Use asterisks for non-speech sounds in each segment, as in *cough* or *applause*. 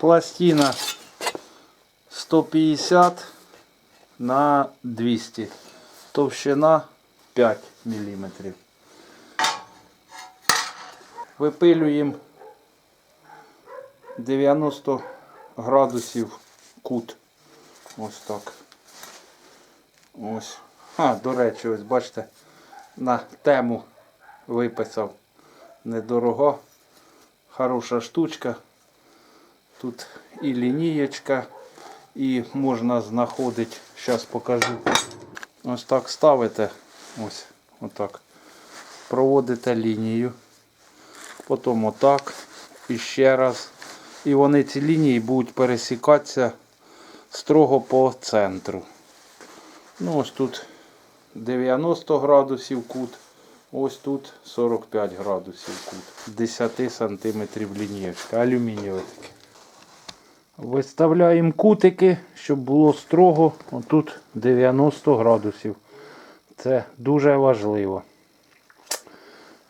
Пластина 150 на 200. Товщина 5 мм. Випилюємо 90 градусів кут. Ось так. Ось. А, до речі, ось бачите, на тему виписав. Недорого. Хороша штучка. Тут і лінієчка, і можна знаходити, зараз покажу. Ось так ставите, ось отак. Проводите лінію. Потім отак. І ще раз. І вони ці лінії будуть пересікатися строго по центру. Ну, ось тут 90 градусів кут. Ось тут 45 градусів кут. 10 сантиметрів лінієчка. Алюмінієве таке. Виставляємо кутики, щоб було строго. Отут 90 градусів. Це дуже важливо.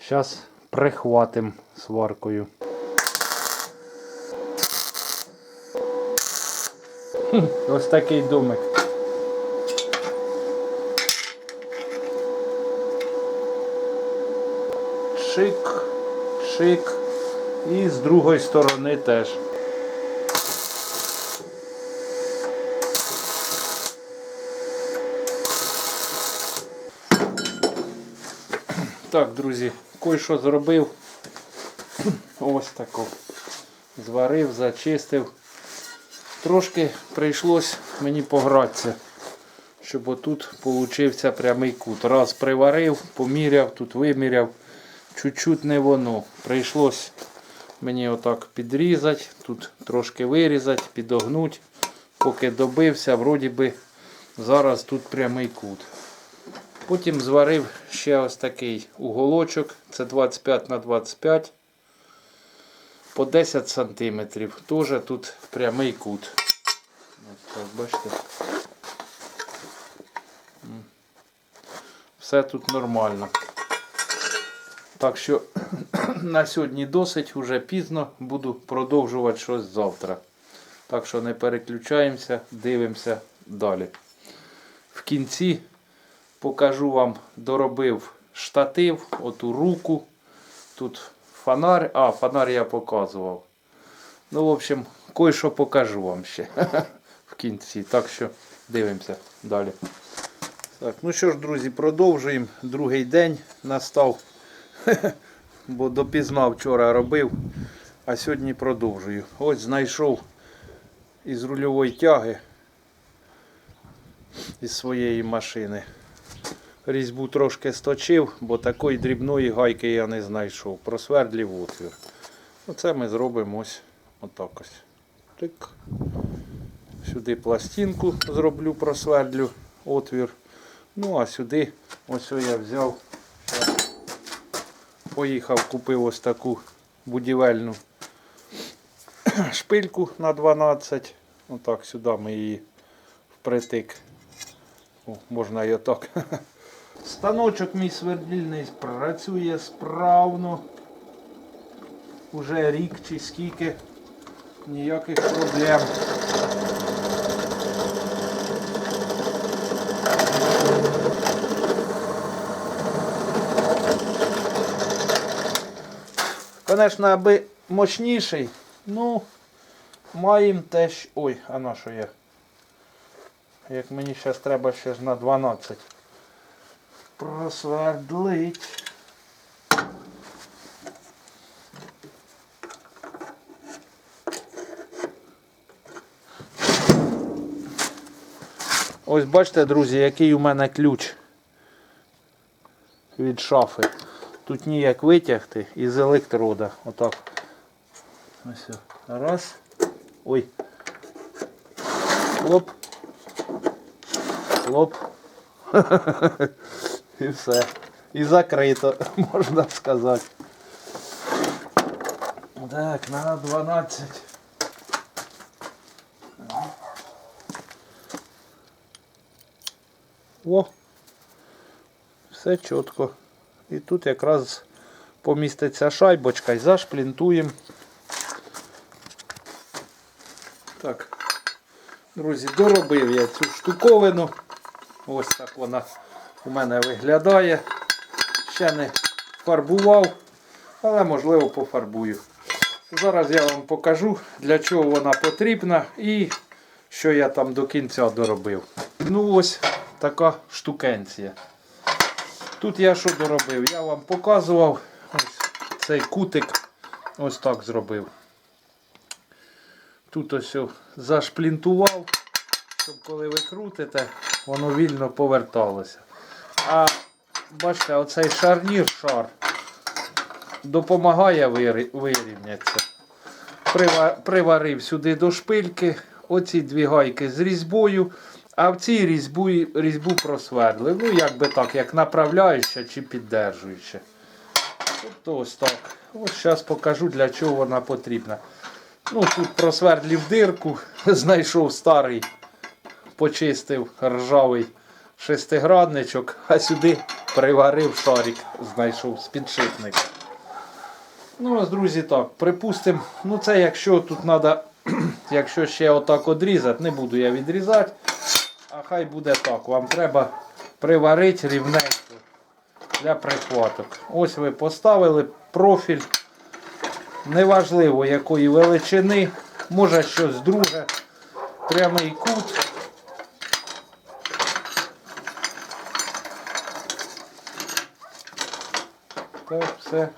Зараз прихватимо сваркою. Ось такий домик. Шик, шик. І з другої сторони теж. Так, друзі, кое-що зробив. Ось тако. Зварив, зачистив. Трошки прийшлось мені погратися, щоб отут получився прямий кут. Раз приварив, поміряв, тут виміряв. Чуть-чуть не воно. Прийшлось мені отак підрізати, тут трошки вирізати, підогнути. Поки добився, вроді би зараз тут прямий кут. Потім зварив ще ось такий уголочок. Це 25 на 25 по 10 сантиметрів. Теж тут прямий кут. Ось так, бачите. Все тут нормально. Так що *clears throat* на сьогодні досить, вже пізно. Буду продовжувати щось завтра. Так що не переключаємося, дивимося далі. В кінці покажу вам, доробив штатив, оту руку. Тут фонарь. А, фонарь я показував. Ну, в общем, кое-що покажу вам ще *laughs* в кінці. Так що дивимося далі. Так, ну що ж, друзі, продовжуємо. Другий день настав. *laughs* Бо допізна вчора робив, а сьогодні продовжую. Ось знайшов із рульової тяги із своєї машини. Різьбу трошки сточив, бо такої дрібної гайки я не знайшов. Просвердлів отвір. Оце ми зробимо ось отак. Сюди пластинку зроблю, просвердлю отвір. Ну а сюди ось я взяв. Поїхав, купив ось таку будівельну шпильку на 12. Отак сюди ми її впритик. О, можна і отак. Станочок мій свердільний працює справно. Уже рік чи скільки. Ніяких проблем. Звісно, аби мощніший, ну, маємо теж... Ой, а на що я? Як мені зараз треба ще ж на 12 просвердлить. Ось бачите, друзі, який у мене ключ від шафи. Тут ніяк витягти із електрода. Отак. Ось. Раз. Ой. Хлоп. Хлоп. *laughs* І все. І закрито, *laughs* можна сказати. Так, на 12. О! Все чітко. І тут якраз поміститься шайбочка і зашплінтуємо. Так, друзі, доробив я цю штуковину. Ось так вона у мене виглядає. Ще не фарбував, але можливо пофарбую. Зараз я вам покажу, для чого вона потрібна і що я там до кінця доробив. Ну ось така штукенція. Тут я що доробив? Я вам показував ось цей кутик ось так зробив. Тут ось зашплінтував, щоб коли ви крутите, воно вільно поверталося. А бачите, оцей шарнір шар допомагає вирівнятися. Приварив сюди до шпильки, оці дві гайки з різьбою, а в цій різьбу, різьбу просвердлив. Ну, якби так, як направляюча чи піддержуюча. Тобто ось так. Ось зараз покажу, для чого вона потрібна. Ну, тут просвердлив дирку, *laughs* знайшов старий, почистив ржавий шестигранничок, а сюди приварив шарик, знайшов з підшипника. Ну, ось, друзі, так, припустимо, ну це якщо тут треба, *clears throat* якщо ще отак одрізати, не буду я відрізати, а хай буде так. Вам треба приварити рівненько для прихваток. Ось ви поставили профіль, неважливо якої величини, може щось друге, прямий кут. Так, все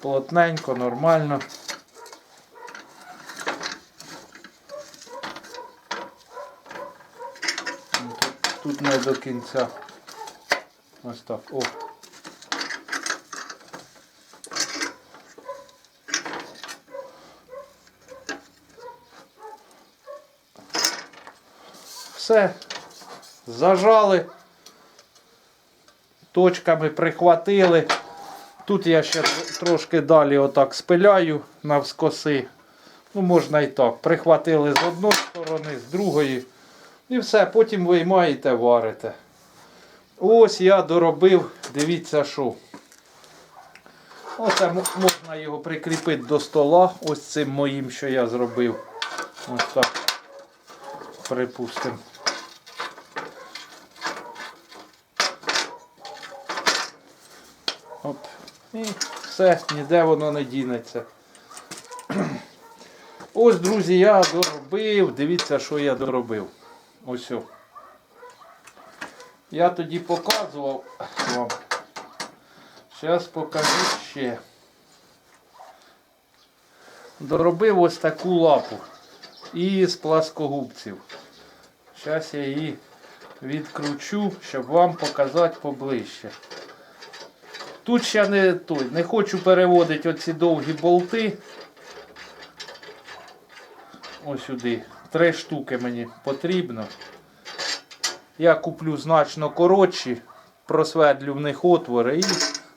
плотненько, нормально. Тут не до кінця. Ось так. О. Все. Зажали. Точками прихватили. Тут я ще трошки далі отак спиляю навскоси. Ну, можна і так. Прихватили з одної сторони, з другої. І все, потім виймаєте, варите. Ось я доробив, дивіться що. Оце можна його прикріпити до стола, ось цим моїм, що я зробив. Ось так. Припустимо. Оп. І все, ніде воно не дінеться. *clears throat* Ось, друзі, я доробив. Дивіться, що я доробив. Ось. о. Я тоді показував вам. Зараз покажу ще. Доробив ось таку лапу. Із пласкогубців. Зараз я її відкручу, щоб вам показати поближче. Тут ще не той, не хочу переводити оці довгі болти. Ось сюди. Три штуки мені потрібно. Я куплю значно коротші, просвердлю в них отвори і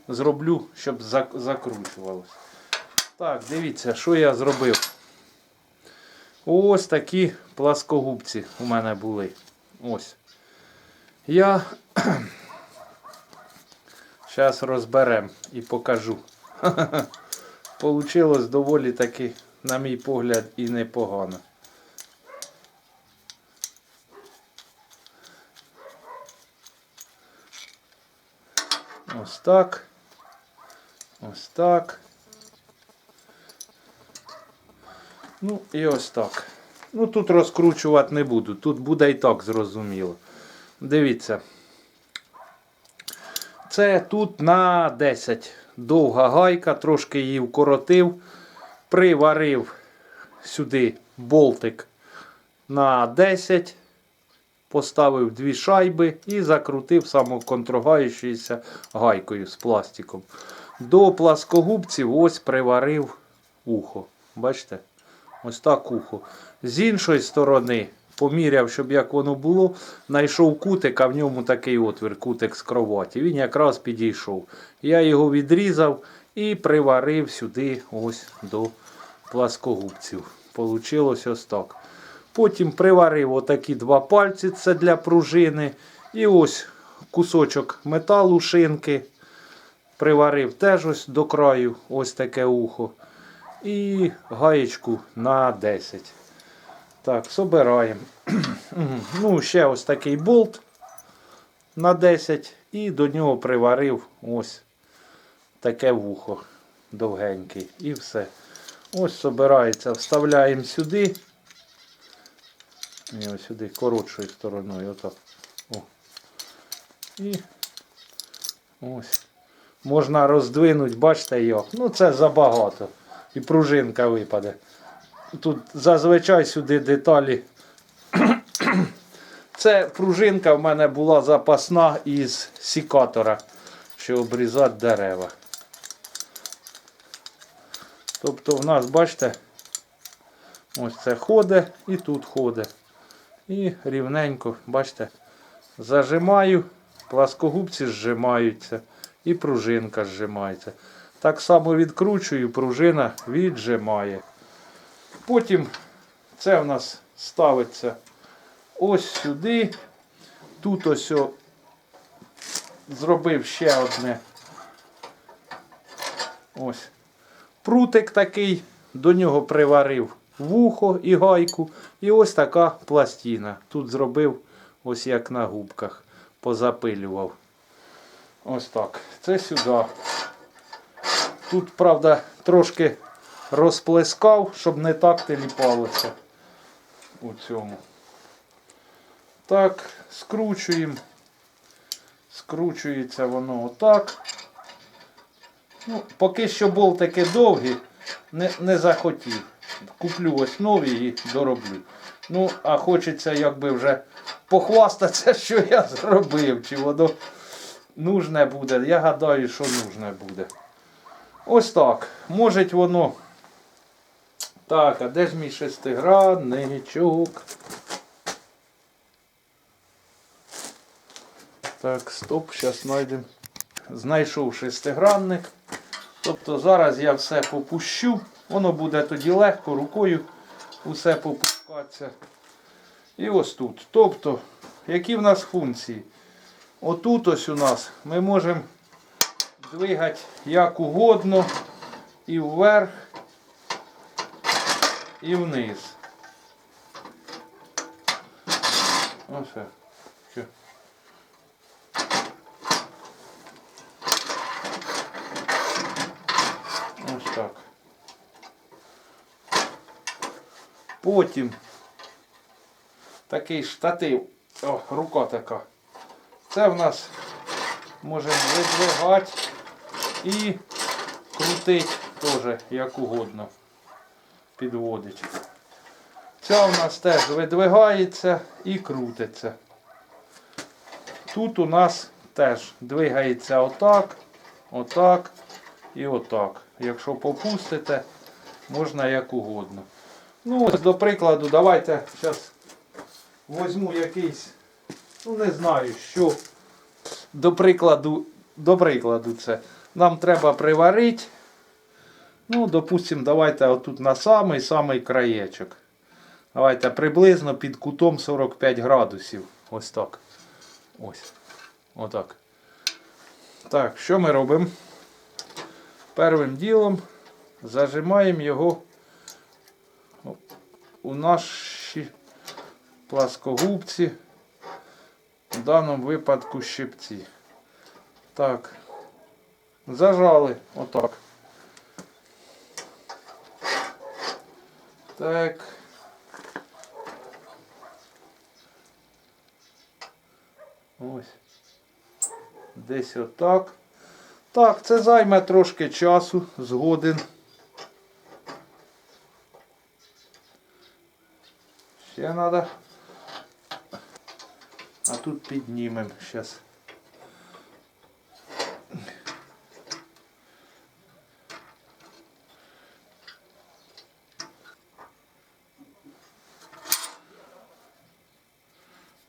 зроблю, щоб зак- закручувалося. Так, дивіться, що я зробив. Ось такі пласкогубці у мене були. Ось. Я Зараз розберемо і покажу. *laughs* Получилось доволі таки, на мій погляд, і непогано. Ось так. Ось так. Ну і ось так. Ну тут розкручувати не буду. Тут буде і так зрозуміло. Дивіться. Це тут на 10. Довга гайка, трошки її вкоротив, приварив сюди болтик на 10, поставив дві шайби і закрутив самоконтрогаючоюся гайкою з пластиком. До пласкогубців ось приварив ухо. Бачите? Ось так ухо. З іншої сторони поміряв, щоб як воно було, знайшов кутик, а в ньому такий отвір, кутик з кроваті. Він якраз підійшов. Я його відрізав і приварив сюди ось до пласкогубців. Получилось ось так. Потім приварив отакі два пальці, це для пружини. І ось кусочок металу шинки. приварив теж ось до краю, ось таке ухо. І гаєчку на 10. Так, собираємо. *clears throat* Ну, ще ось такий болт на 10 і до нього приварив ось таке вухо довгенький. І все. Ось собирається. Вставляємо сюди. І ось сюди коротшою стороною. Отак. О. І ось. Можна роздвинути, бачите як. Ну це забагато. І пружинка випаде. Тут зазвичай сюди деталі. Це пружинка в мене була запасна із сікатора, що обрізати дерева. Тобто в нас, бачите, ось це ходить і тут ходить. І рівненько, бачите, зажимаю, пласкогубці зжимаються і пружинка зжимається. Так само відкручую, пружина віджимає. Потім це в нас ставиться ось сюди. Тут ось зробив ще одне. Ось. Прутик такий, до нього приварив вухо і гайку. І ось така пластина. Тут зробив ось як на губках. Позапилював. Ось так. Це сюди. Тут, правда, трошки розплескав, щоб не так теліпалося у цьому. Так, скручуємо. Скручується воно отак. Ну, поки що болтики довгі, не, не захотів. Куплю ось нові і дороблю. Ну, а хочеться якби вже похвастатися, *laughs* що я зробив, чи воно нужне буде. Я гадаю, що нужне буде. Ось так. Може воно. Так, а де ж мій шестигранничок? Так, стоп, зараз знайдемо. Знайшов шестигранник. Тобто зараз я все попущу. Воно буде тоді легко рукою усе попускатися. І ось тут. Тобто, які в нас функції? Отут ось у нас ми можемо двигати як угодно і вверх, і вниз. Ось. так. Що? Ось так. Потім такий штатив. О, рука така. Це в нас можемо видвигати і крутити теж як угодно. Підводить. Ця у нас теж видвигається і крутиться. Тут у нас теж двигається отак, отак і отак. Якщо попустите, можна як угодно. Ну, ось до прикладу, давайте зараз візьму якийсь, ну не знаю, що. До прикладу, до прикладу це. Нам треба приварити. Ну, допустимо, давайте отут на самий-самий краєчок. Давайте приблизно під кутом 45 градусів. Ось так. Ось. Отак. Так, що ми робимо? Первим ділом зажимаємо його у наші пласкогубці, в даному випадку щипці. Так, зажали отак. Так. Ось. Десь отак. Так, це займе трошки часу, згоден. Ще треба. А тут піднімемо зараз.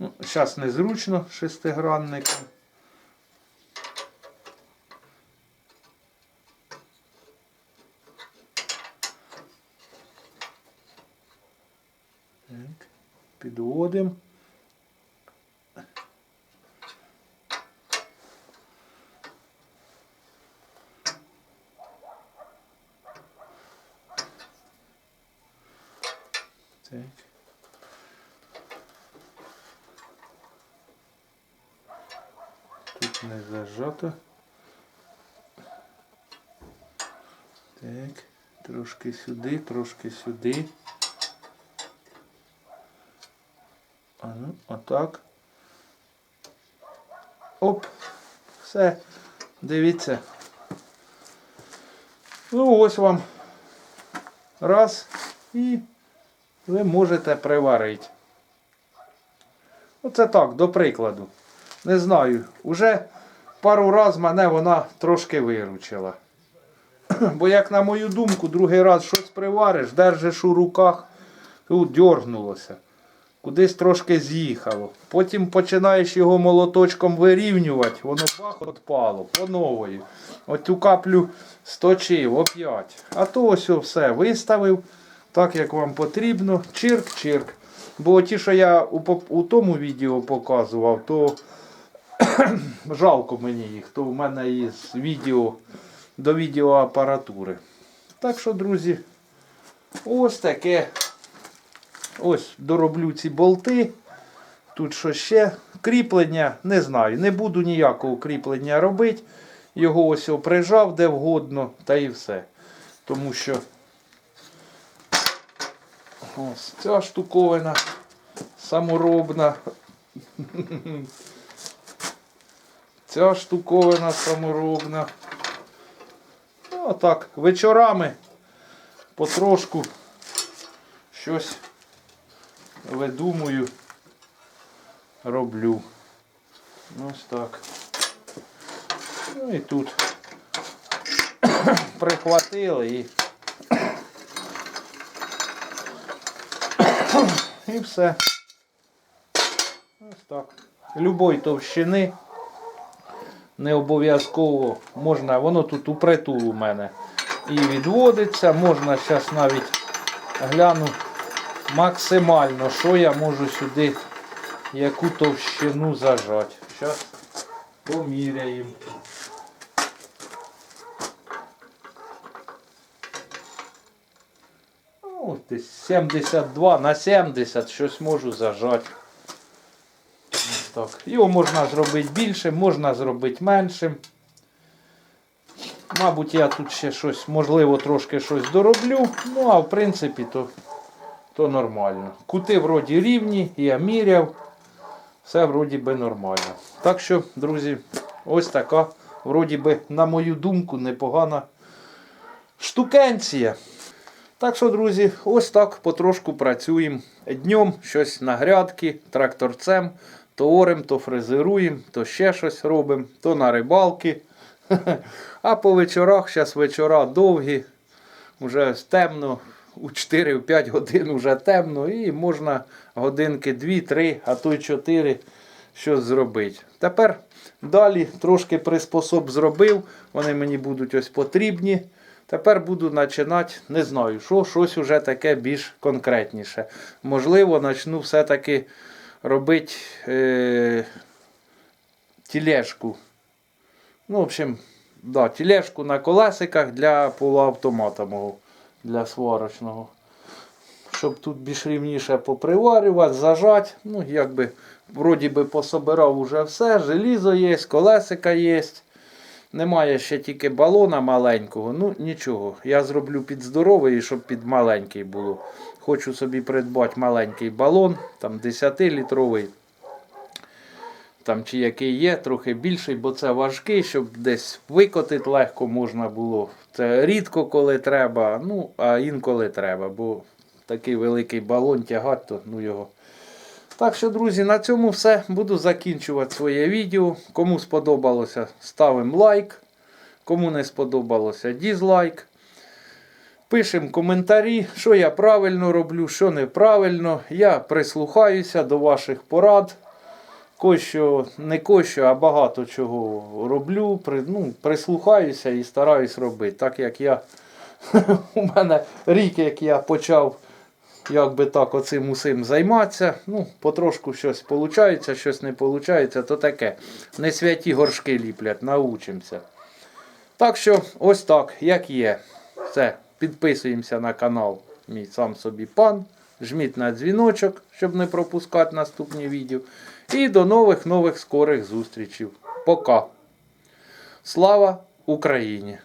Ну, зараз незручно шестигранником. Так, підводимо. Так. Тут не зажато. Так, трошки сюди, трошки сюди. А ну, отак. Оп. Все. Дивіться. Ну ось вам. Раз. І ви можете приварити. Оце так, до прикладу. Не знаю. Уже пару раз мене вона трошки виручила. *clears throat* Бо як на мою думку, другий раз щось привариш, держиш у руках, тут дьоргнулося. Кудись трошки з'їхало. Потім починаєш його молоточком вирівнювати, воно бах отпало по нової. От цю каплю сточив оп'ять. А то ось все виставив так, як вам потрібно. Чирк-чирк. Бо ті, що я у тому відео показував, то *coughs* жалко мені їх, то в мене із відео до відеоапаратури. Так що, друзі, ось таке. Ось дороблю ці болти. Тут що ще? Кріплення, не знаю. Не буду ніякого кріплення робити. Його ось о прижав де вгодно, та і все. Тому що ось ця штуковина саморобна. *laughs* Ця штуковина саморобна. Ну, так, вечорами потрошку щось видумую, роблю. Ось так. Ну і тут *coughs* прихватили і. *coughs* І все. Ось так. Любої товщини. Не обов'язково можна, воно тут у притул у мене і відводиться. Можна зараз навіть гляну максимально, що я можу сюди, яку товщину зажати. Зараз поміряємо. Ну, десь 72 на 70 щось можу зажати. Так. Його можна зробити більше, можна зробити меншим. Мабуть, я тут ще щось, можливо, трошки щось дороблю. Ну, а в принципі, то, то нормально. Кути вроді рівні, я міряв. Все вроді би нормально. Так що, друзі, ось така, вроді би, на мою думку, непогана штукенція. Так що, друзі, ось так потрошку працюємо. Днем щось на грядки, тракторцем, то орем, то фрезеруємо, то ще щось робимо, то на рибалки. *laughs* А по вечорах, зараз вечора довгі, вже темно, у 4-5 годин вже темно, і можна годинки 2-3, а то й 4 щось зробити. Тепер далі трошки приспособ зробив, вони мені будуть ось потрібні. Тепер буду починати, не знаю, що, щось уже таке більш конкретніше. Можливо, почну все-таки робити е, тілешку. Ну, в общем, да, тілешку на колесиках для полуавтомата мого, для сварочного. Щоб тут більш рівніше поприварювати, зажати. Ну, якби, вроді би пособирав уже все. Желізо є, колесика є. Немає ще тільки балона маленького. Ну нічого. Я зроблю під здоровий, щоб під маленький було. Хочу собі придбати маленький балон, там 10-літровий. Там чи який є, трохи більший, бо це важкий, щоб десь викотити легко можна було. Це рідко коли треба, ну, а інколи треба, бо такий великий балон тягати, то ну його. Так що, друзі, на цьому все. Буду закінчувати своє відео. Кому сподобалося, ставимо лайк. Кому не сподобалося, дізлайк. Пишемо коментарі, що я правильно роблю, що неправильно. Я прислухаюся до ваших порад. Кощо, не кощо, а багато чого роблю. При, ну, прислухаюся і стараюсь робити. Так як я *laughs* у мене рік, як я почав як би так оцим усім займатися. Ну, потрошку щось виходить, щось не виходить, то таке. Не святі горшки ліплять, научимося. Так що, ось так, як є. Все, підписуємося на канал. Мій сам собі пан. жміть на дзвіночок, щоб не пропускати наступні відео. І до нових нових скорих зустрічей. Пока. Слава Україні!